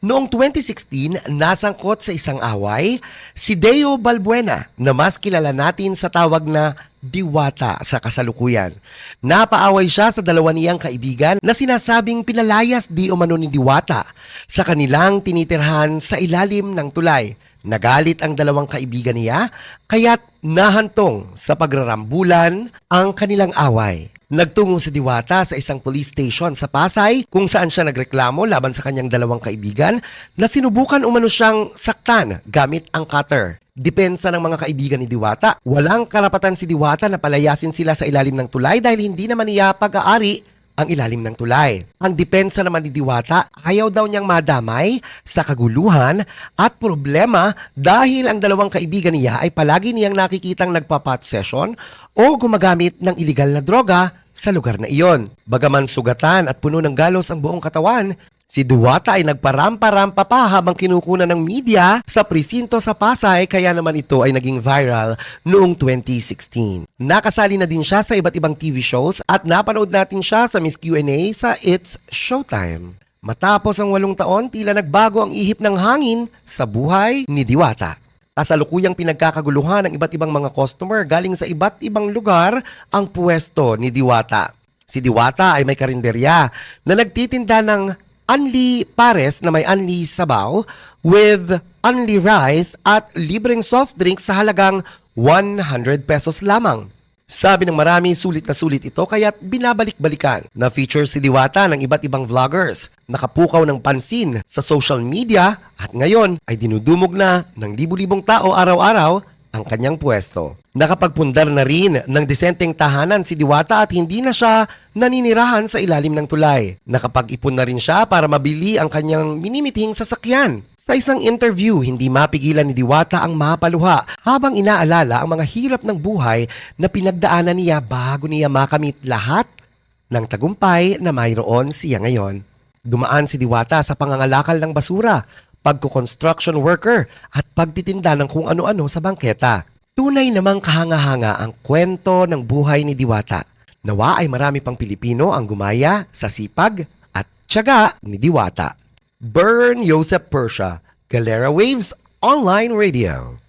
Noong 2016, nasangkot sa isang away si Deo Balbuena na mas kilala natin sa tawag na Diwata sa kasalukuyan. Napaaway siya sa dalawa niyang kaibigan na sinasabing pinalayas di umano ni Diwata sa kanilang tinitirhan sa ilalim ng tulay. Nagalit ang dalawang kaibigan niya kaya't nahantong sa pagrarambulan ang kanilang away. Nagtungo si Diwata sa isang police station sa Pasay kung saan siya nagreklamo laban sa kanyang dalawang kaibigan na sinubukan umano siyang saktan gamit ang cutter. Depensa ng mga kaibigan ni Diwata, walang karapatan si Diwata na palayasin sila sa ilalim ng tulay dahil hindi naman niya pag-aari ang ilalim ng tulay. Ang depensa naman ni Diwata, ayaw daw niyang madamay sa kaguluhan at problema dahil ang dalawang kaibigan niya ay palagi niyang nakikitang nagpa-pot session o gumagamit ng iligal na droga sa lugar na iyon. Bagaman sugatan at puno ng galos ang buong katawan, Si Duwata ay nagparampa-rampa pa habang kinukunan ng media sa presinto sa Pasay kaya naman ito ay naging viral noong 2016. Nakasali na din siya sa iba't ibang TV shows at napanood natin siya sa Miss Q&A sa It's Showtime. Matapos ang walong taon, tila nagbago ang ihip ng hangin sa buhay ni Diwata. Kasalukuyang pinagkakaguluhan ng iba't ibang mga customer galing sa iba't ibang lugar ang pwesto ni Diwata. Si Diwata ay may karinderya na nagtitinda ng Unli Pares na may Unli Sabaw with Unli Rice at libreng soft drinks sa halagang 100 pesos lamang. Sabi ng marami, sulit na sulit ito kaya't binabalik-balikan na feature si Diwata ng iba't ibang vloggers. Nakapukaw ng pansin sa social media at ngayon ay dinudumog na ng libu-libong tao araw-araw ang kanyang pwesto. Nakapagpundar na rin ng disenteng tahanan si Diwata at hindi na siya naninirahan sa ilalim ng tulay. Nakapag-ipon na rin siya para mabili ang kanyang minimiting sasakyan. Sa isang interview, hindi mapigilan ni Diwata ang mapaluha habang inaalala ang mga hirap ng buhay na pinagdaanan niya bago niya makamit lahat ng tagumpay na mayroon siya ngayon. Dumaan si Diwata sa pangangalakal ng basura, pagko-construction worker at pagtitinda ng kung ano-ano sa bangketa. Tunay namang kahanga-hanga ang kwento ng buhay ni Diwata. Nawa ay marami pang Pilipino ang gumaya sa sipag at tiyaga ni Diwata. Burn Joseph Persia, Galera Waves Online Radio.